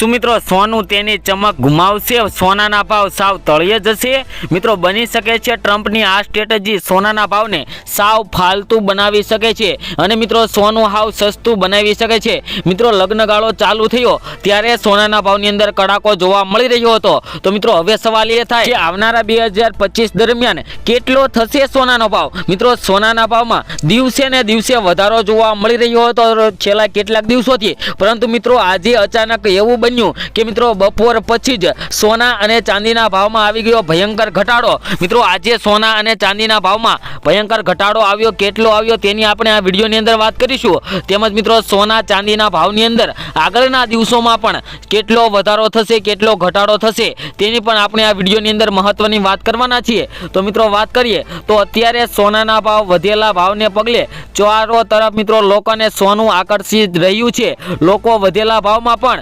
શું મિત્રો, સોનું તેની ચમક ગુમાવશે? સોનાના ભાવ સાવ તળિયે જશે? મિત્રો, બની શકે છે ટ્રમ્પની આ સ્ટ્રેટેજી. સોનાના ભાવને સાવ ફાલતુ બનાવી શકે છે. અને મિત્રો, સોનું હાવ સસ્તું બનાવી શકે છે. મિત્રો, લગ્નગાળો ચાલુ થયો. ત્યારે સોનાના ભાવની અંદર કડાકો જોવા મળી રહ્યો હતો. તો મિત્રો, હવે સવાલ એ થાય કે આવનારા બે હજાર પચીસ દરમિયાન કેટલો થશે સોનાનો ભાવ? મિત્રો, સોનાના ભાવમાં દિવસે ને દિવસે વધારો જોવા મળી રહ્યો હતો. છેલ્લા કેટલાક દિવસોથી. પરંતુ મિત્રો, આજે અચાનક એવું બન્યું કે મિત્રો બપોર પછી જ સોના અને ચાંદીના ભાવમાં આવી ગયો ભયંકર ઘટાડો. મિત્રો આજે સોના અને ચાંદીના ભાવમાં ભયંકર ઘટાડો આવ્યો. કેટલો આવ્યો તેની આપણે આ વિડીયોની અંદર વાત કરીશું. તેમજ મિત્રો સોના, ચાંદીના ભાવની અંદર આગળના દિવસોમાં પણ કેટલો વધારો થશે, કેટલો ઘટાડો થશે તેની પણ આપણે આ વિડીયોની અંદર મહત્વની વાત કરવાના છીએ. તો મિત્રો વાત કરીએ તો અત્યારે સોનાના ભાવ વધેલા ભાવને પગલે ચારો તરફ મિત્રો લોકોને સોનું આકર્ષિત રહ્યું છે. લોકો વધેલા ભાવમાં પણ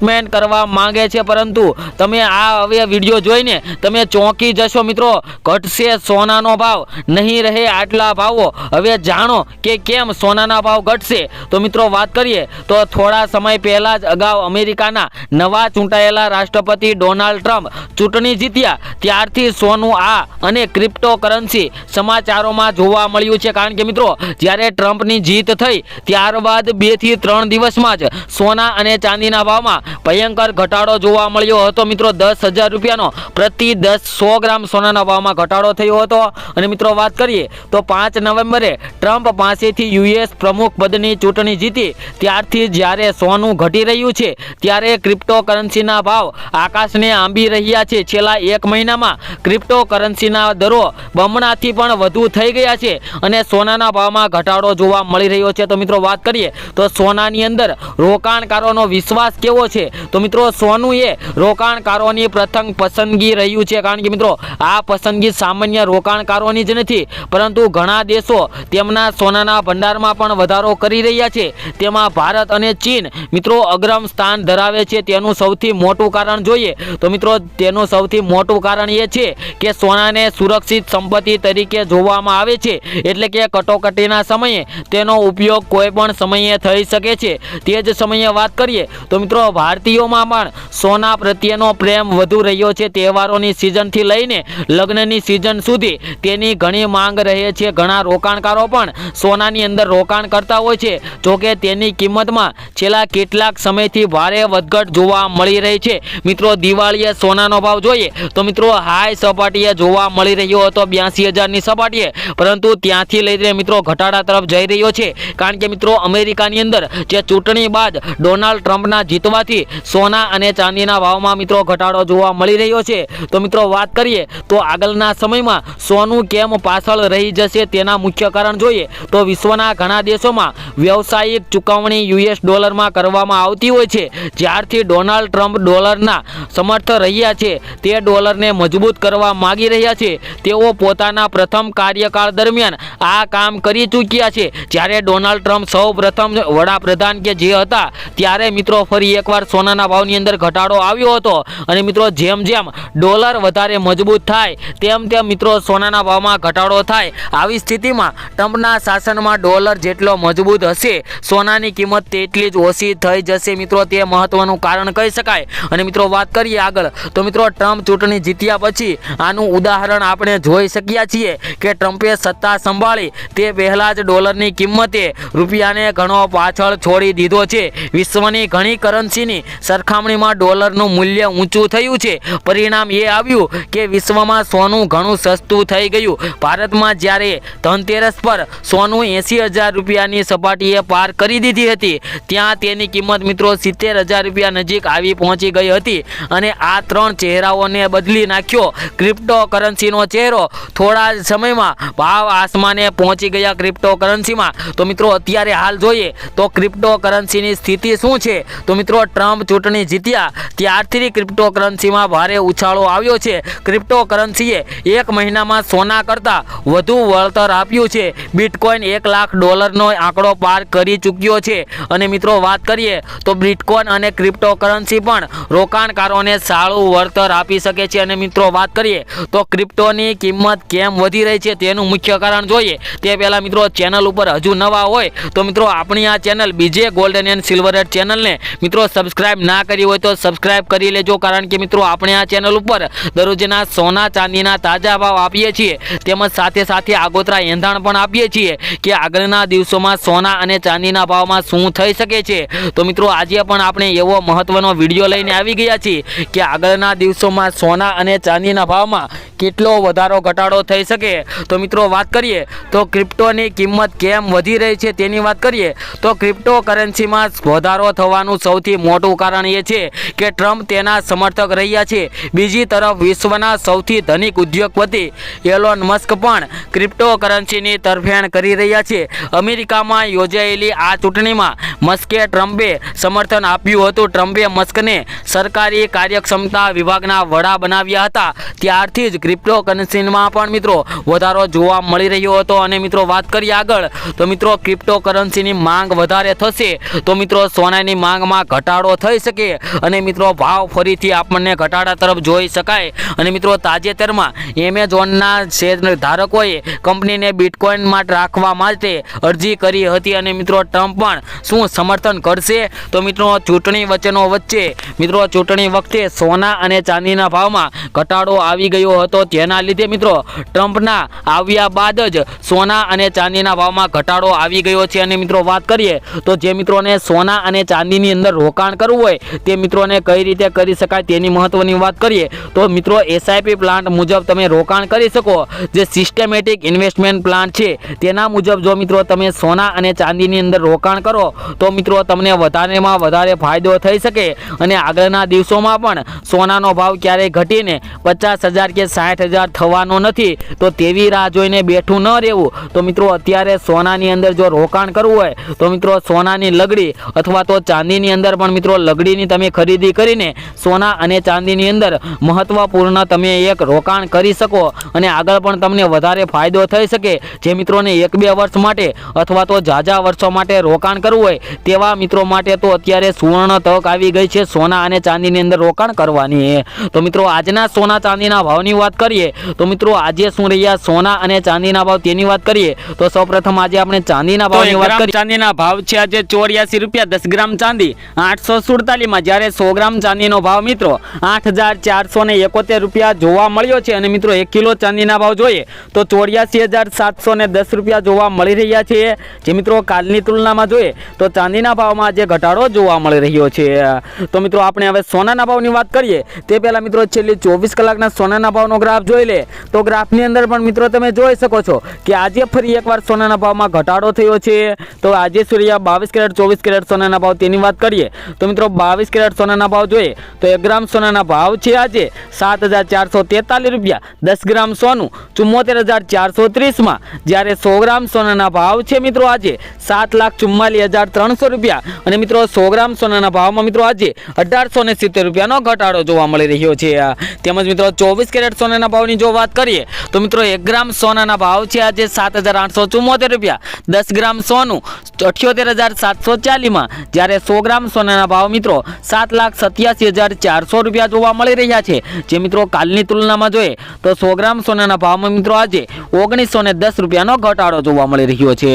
ઇન્વેસ્ટમેન્ટ કરવા માંગે છે, પરંતુ તમે આ હવે વીડિયો જોઈને તમે ચોંકી જશો મિત્રો. ઘટશે સોનાનો ભાવ, નહીં રહે આટલા ભાવો. હવે જાણો કે કેમ સોનાના ભાવ ઘટશે. તો મિત્રો વાત કરીએ, તો થોડા સમય પહેલાં જ અગાઉ અમેરિકાના નવા ચૂંટાયેલા રાષ્ટ્રપતિ ડોનાલ્ડ ટ્રમ્પ ચૂંટણી જીત્યા. ત્યારથી સોનું આ અને ક્રિપ્ટો કરન્સી સમાચારોમાં જોવા મળ્યું છે. કારણ કે મિત્રો, જ્યારે ટ્રમ્પની જીત થઈ, ત્યારબાદ બેથી ત્રણ દિવસમાં જ સોના અને ચાંદીના ભાવમાં ભયંકર ઘટાડો જોવા મળ્યો હતો મિત્રો, દસ હજાર રૂપિયાનો. પ્રતિ દસ સો ગ્રામ સોનાના ભાવમાં ઘટાડો થયો હતો. અને મિત્રો, વાત કરીએ તો પાંચ નવેમ્બરે ટ્રમ્પ પાસેથી યુએસ પ્રમુખ પદની ચૂંટણી જીતી. ત્યારથી જ્યારે સોનું ઘટી રહ્યું છે, ત્યારે ક્રિપ્ટો કરન્સીના ભાવ આકાશને આંબી રહ્યા છે. છેલ્લા એક મહિનામાં ક્રિપ્ટો કરન્સીના દરો બમણાથી પણ વધુ થઈ ગયા છે અને સોનાના ભાવમાં ઘટાડો જોવા મળી રહ્યો છે. તો મિત્રો, વાત કરીએ તો સોનાની અંદર રોકાણકારોનો વિશ્વાસ કેવો છે? તો મિત્રો સોનું એ રોકાણકારોની પ્રથમ પસંદગી રહ્યું છે. કારણ કે મિત્રો, આ પસંદગી સામાન્ય રોકાણકારોની જ નથી, પરંતુ ઘણા દેશો તેમના સોનાના ભંડારમાં પણ વધારો કરી રહ્યા છે. તેમાં ભારત અને ચીન, મિત્રો, અગ્રમ સ્થાન ધરાવે છે. તેનું સૌથી મોટું કારણ જોઈએ તો મિત્રો, તેનું સૌથી મોટું કારણ એ છે કે સોનાને સુરક્ષિત સંપત્તિ તરીકે જોવામાં આવે છે. એટલે કે કટોકટીના સમયે તેનો ઉપયોગ કોઈ પણ સમયે થઈ શકે છે. તે જ સમયે વાત કરીએ તો મિત્રો ભારતીયોમાં પણ સોના પ્રત્યેનો પ્રેમ વધુ રહ્યો છે. તહેવારોની સિઝનથી લઈને લગ્નની સિઝન સુધી તેની ઘણી માંગ રહે છે. ઘણા રોકાણકારો પણ સોનાની અંદર રોકાણ કરતા હોય છે. જોકે તેની કિંમતમાં છેલ્લા કેટલાક સમયથી ભારે વધઘટ જોવા મળી રહી છે. મિત્રો, દિવાળીએ સોનાનો ભાવ જોઈએ તો મિત્રો હાઈ સપાટીએ જોવા મળી રહ્યો હતો. બ્યાસી હજારની સપાટીએ. પરંતુ ત્યાંથી લઈને મિત્રો, ઘટાડા તરફ જઈ રહ્યો છે. કારણ કે મિત્રો, અમેરિકાની અંદર જે ચૂંટણી બાદ ડોનાલ્ડ ટ્રમ્પના જીતવાથી સોના અને ચાંદીના ભાવમાં મિત્રો ઘટાડો જોવા મળી રહ્યો છે. તો મિત્રો વાત કરીએ તો આગળના સમયમાં સોનું કેમ પાછળ રહી જશે તેના મુખ્ય કારણ જોઈએ તો વિશ્વના ઘણા દેશોમાં વ્યવસાયિક ચૂકવણી યુએસ ડોલરમાં કરવામાં આવતી હોય છે. જ્યારથી ડોનાલ્ડ ટ્રમ્પ ડોલરના સમર્થ રહ્યા છે, તે ડોલરને મજબૂત કરવા માગી રહ્યા છે. તેઓ પોતાના પ્રથમ કાર્યકાળ દરમિયાન આ કામ કરી ચૂક્યા છે. જ્યારે ડોનાલ્ડ ટ્રમ્પ સૌ પ્રથમ વડાપ્રધાન કે જે હતા, ત્યારે મિત્રો ફરી એકવાર સોનાના ભાવની અંદર ઘટાડો આવ્યો હતો. અને મિત્રો, જેમ જેમ ડોલર વધારે મજબૂત થાય, તેમ તેમ મિત્રો સોનાના ભાવમાં ઘટાડો થાય. આવી સ્થિતિમાં ટ્રમ્પના શાસનમાં ડોલર જેટલો મજબૂત હશે, સોનાની કિંમત તેટલી જ ઓછી થઈ જશે મિત્રો, તે મહત્વનું કારણ કહી શકાય. અને મિત્રો, વાત કરીએ આગળ, તો મિત્રો, ટ્રમ્પ ચૂંટણી જીત્યા પછી આનું ઉદાહરણ આપણે જોઈ શક્યા છીએ કે ટ્રમ્પે સત્તા સંભાળી, તે પહેલાં જ ડોલરની કિંમતે રૂપિયાને ઘણો પાછળ છોડી દીધો છે. વિશ્વની ઘણી કરન્સીની સરખામણીમાં ડોલરનું મૂલ્ય ઊંચું થયું છે. પરિણામ એ આવ્યું કે વિશ્વમાં સોનું ઘણું સસ્તું થઈ ગયું. ભારતમાં જ્યારે ધનતેરસ પર સોનું એંસી હજાર રૂપિયાની સપાટીએ પાર કરી દીધી હતી, ત્યાં તેની કિંમત મિત્રો સિત્તેર હજાર રૂપિયા નજીક આવી પહોંચી ગઈ હતી અને આ ત્રણ ચહેરાઓને બદલી નાખ્યો. ક્રિપ્ટો કરન્સીનો ચહેરો થોડા જ સમયમાં ભાવ આસમાને પહોંચી ગયા ક્રિપ્ટો કરન્સીમાં તો મિત્રો, અત્યારે હાલ જોઈએ તો ક્રિપ્ટો કરન્સીની સ્થિતિ શું છે? તો મિત્રો ટ્રમ્પ ચૂંટણી જીત્યા ત્યારથી ક્રિપ્ટોકરન્સીમાં ભારે ઉછાળો આવ્યો છે. ક્રિપ્ટો કરન્સીએ એક મહિનામાં સોના કરતાં વધુ વળતર આપ્યું છે. બિટકોઇન એક લાખ ડોલરનો આંકડો પાર કરી ચૂક્યો છે. અને મિત્રો, વાત કરીએ તો બિટકોઇન અને ક્રિપ્ટોકરન્સી પણ રોકાણકારોને સારું વળતર આપી શકે છે. અને મિત્રો, વાત કરીએ તો ક્રિપ્ટોની કિંમત કેમ વધી રહી છે તેનું મુખ્ય કારણ જોઈએ. તે પહેલાં મિત્રો, ચેનલ ઉપર હજુ નવા હોય તો મિત્રો, આપણી આ ચેનલ બીજે ગોલ્ડન એન્ડ સિલ્વર ચેનલને મિત્રો સબસ્ક્રાઈબ સબસ્ક્રાઇબ ના કરી હોય તો સબસ્ક્રાઇબ કરી લેજો. કારણ કે મિત્રો, આપણે આ ચેનલ ઉપર દરરોજના સોના ચાંદીના તાજા ભાવ આપીએ છીએ. તેમજ સાથે સાથે આગોતરા એંધાણ પણ આપીએ છીએ કે આગળના દિવસોમાં સોના અને ચાંદીના ભાવમાં શું થઈ શકે છે. તો મિત્રો, આજે પણ આપણે એવો મહત્વનો વીડિયો લઈને આવી ગયા છીએ કે આગળના દિવસોમાં સોના અને ચાંદીના ભાવમાં કેટલો વધારો, ઘટાડો થઈ શકે. તો મિત્રો, વાત કરીએ તો ક્રિપ્ટોની કિંમત કેમ વધી રહી છે તેની વાત કરીએ તો ક્રિપ્ટો કરન્સીમાં વધારો થવાનું સૌથી મોટું કારણ એ છે કે ટ્રમ્પ તેના સમર્થક રહ્યા છે. બીજી તરફ વિશ્વના સૌથી ધનિક ઉદ્યોગપતિ એલોન મસ્ક પણ ક્રિપ્ટોકરન્સીની તરફેણ કરી રહ્યા છે. અમેરિકામાં યોજાયેલી આ ચૂંટણીમાં મસ્કે ટ્રમ્પે સમર્થન આપ્યું હતું. ટ્રમ્પે મસ્કને સરકારી કાર્યક્ષમતા વિભાગના વડા બનાવ્યા હતા. ત્યારથી જ ક્રિપ્ટોકરન્સીમાં પણ મિત્રો વધારો જોવા મળી રહ્યો હતો. અને મિત્રો વાત કરીએ આગળ, તો મિત્રો ક્રિપ્ટોકરન્સીની માંગ વધારે થશે. તો મિત્રો સોનાની માંગમાં ઘટાડો થઈ શકે. અને મિત્રો, ભાવ ફરીથી આપણને ઘટાડા તરફ જોઈ શકાય. અને મિત્રો, તાજેતરમાં એમેઝોનના શેર ધારકોએ કંપનીને બિટકોઇનમાં રાખવા માટે અરજી કરી હતી. અને મિત્રો, ટ્રમ્પ પણ શું સમર્થન કરશે? તો મિત્રો, ચૂંટણી વચ્ચેનો વચ્ચે, મિત્રો, ચૂંટણી વખતે સોના અને ચાંદીના ભાવમાં ઘટાડો આવી ગયો હતો. તેના લીધે મિત્રો, ટ્રમ્પના આવ્યા બાદ જ સોના અને ચાંદીના ભાવમાં ઘટાડો આવી ગયો છે. અને મિત્રો, વાત કરીએ તો જે મિત્રોને સોના અને ચાંદીની અંદર રોકાણ કરવું હોય તે મિત્રોને કઈ રીતે કરી શકાય તેની મહત્વની વાત કરીએ, તો મિત્રો એસઆઈપી પ્લાન્ટ મુજબ તમે રોકાણ કરી શકો. જે સિસ્ટમેટિક ઇન્વેસ્ટમેન્ટ પ્લાન છે, તેના મુજબ જો મિત્રો તમે સોના અને ચાંદીની અંદર રોકાણ કરો, તો મિત્રો તમને વધારેમાં વધારે ફાયદો થઈ શકે. અને આગળના દિવસોમાં પણ સોનાનો ભાવ ક્યારેય ઘટીને પચાસ હજાર કે સાઠ હજાર થવાનો નથી, તો તેવી રાહ જોઈને બેઠું ન રહેવું. તો મિત્રો અત્યારે સોનાની અંદર જો રોકાણ કરવું હોય, તો મિત્રો સોનાની લગડી અથવા તો ચાંદીની અંદર પણ મિત્રો લગડીની તમે ખરીદી કરીને સોના અને ચાંદીની અંદર મહત્વપૂર્ણ તમે એક રોકાણ કરી શકો અને આગળ પણ તમને વધારે ફાયદો થઈ શકે. જે મિત્રોને એક બે વર્ષ માટે અથવા તો ઝાઝા વર્ષો માટે રોકાણ કરવું હોય તેવા મિત્રો માટે તો અત્યારે સુવર્ણ તક આવી ગઈ છે સોના અને ચાંદીની અંદર રોકાણ કરવાની. તો મિત્રો આજના સોના ચાંદીના ભાવની વાત કરીએ તો મિત્રો આજે શું રહ્યા? સોના અને ચાંદીના ભાવ તેની વાત કરીએ તો સૌપ્રથમ આજે આપણે ચાંદીના ભાવની વાત કરીએ. ચાંદીના ભાવ છે આજે ચોર્યાસી રૂપિયા દસ ગ્રામ ચાંદી આઠસો સુડતાલીસમાં જ્યારે સો ગ્રામ ચાંદીનો ભાવ મિત્રો આઠ હજાર ચારસો એકોતેર રૂપિયા જોવા મળ્યો છે અને મિત્રો એક કિલો ચાંદીના ભાવ જોઈએ તો ચોર્યાસી હજાર સાતસો ને દસ રૂપિયા જોવા મળી રહ્યા છે. જે મિત્રો કાલની તુલનામાં જોઈએ તો ચાંદીના ભાવમાં આજે ઘટાડો જોવા મળી રહ્યો છે. તો મિત્રો આપણે હવે સોનાના ભાવની વાત કરીએ તે પહેલાં મિત્રો છેલ્લી ચોવીસ કલાકના સોનાના ભાવનો ગ્રાફ જોઈ લે. તો ગ્રાફની અંદર પણ મિત્રો તમે જોઈ શકો છો કે આજે ફરી એકવાર સોનાના ભાવમાં ઘટાડો થયો છે. તો આજે સૂર્યા બાવીસ કેરેટ, ચોવીસ કેરેટ સોનાના ભાવ તેની વાત કરીએ તો મિત્રો બાવીસ કેરેટ સોનાના ભાવ જોઈએ તો એક ગ્રામ સોનાના ભાવ છે આજે સાત હજાર ચારસો તેતાલીસ રૂપિયા. દસ ગ્રામ સોનું ચુમ્મોતેર હજાર ચારસો ત્રીસમાં. જ્યારે સો ગ્રામ સોનાના ભાવ છે મિત્રો આજે સાત લાખ ચુમ્માલીસ હજાર ત્રણસો રૂપિયા. અને મિત્રો સો ગ્રામ સોનાના ભાવમાં મિત્રો આજે અઢારસો ને સિત્તેર રૂપિયાનો ઘટાડો જોવા મળી રહ્યો છે. તેમજ મિત્રો ચોવીસ કેરેટ સોનાના ભાવની જો વાત કરીએ તો મિત્રો એક ગ્રામ સોનાના ભાવ છે આજે સાત હજાર આઠસો ચુમ્મોતેર રૂપિયા. દસ ગ્રામ સોનું અઠ્યોતેર હજાર સાતસો ચાલીસમાં. જ્યારે સો ગ્રામ સોનાના ભાવ મિત્રો સાત લાખ સત્યાસી હજાર ચારસો રૂપિયા જોવા મળી રહ્યા છે. જે મિત્રો કાલની તુલનામાં જોઈએ તો સો ગ્રામ સોનાના ભાવમાં મિત્રો આજે ઓગણીસો ને દસ રૂપિયાનો ઘટાડો જોવા મળી રહ્યો છે.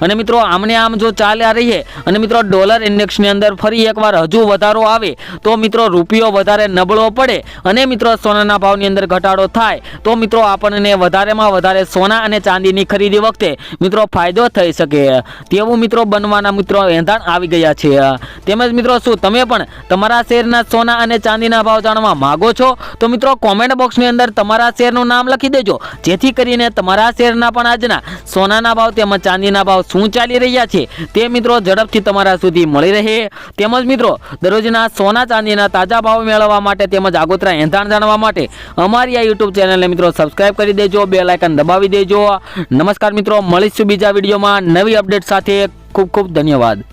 અને મિત્રો આમને આમ જો ચાલ્યા રહીએ અને મિત્રો ડોલર ઇન્ડેક્સની અંદર ફરી એકવાર હજુ વધારો આવે તો મિત્રો રૂપિયો વધારે નબળો પડે અને મિત્રો સોનાના ભાવની અંદર ઘટાડો થાય તો મિત્રો આપણને વધારેમાં વધારે સોના અને ચાંદીની ખરીદી વખતે મિત્રો ફાયદો થઈ શકે. તેવું મિત્રો બનવાના મિત્રો એંધાણ આવી ગયા છે. તેમજ મિત્રો શું તમે પણ તમારા શેરના સોના અને ચાંદીના ભાવ જાણવા માંગો છો? તો મિત્રો કોમેન્ટ બોક્સની અંદર તમારા શેરનું નામ લખી દેજો. જેથી કરીને તમારા શેરના પણ આજના સોનાના ભાવ તેમજ ચાંદીના ભાવ શું ચાલી રહ્યા છે તે મિત્રો ઝડપથી તમારા સુધી મળી રહે. તેમજ મિત્રો દરરોજના સોના, ચાંદીના તાજા ભાવ મેળવવા માટે તેમજ આગોતરા એંધાણ જાણવા માટે અમારી આ યુટ્યુબ ચેનલને મિત્રો સબસ્ક્રાઇબ કરી દેજો, બે લાયકન દબાવી દેજો. નમસ્કાર મિત્રો, મળીશું બીજા વિડીયોમાં નવી અપડેટ સાથે. ખૂબ ખૂબ ધન્યવાદ.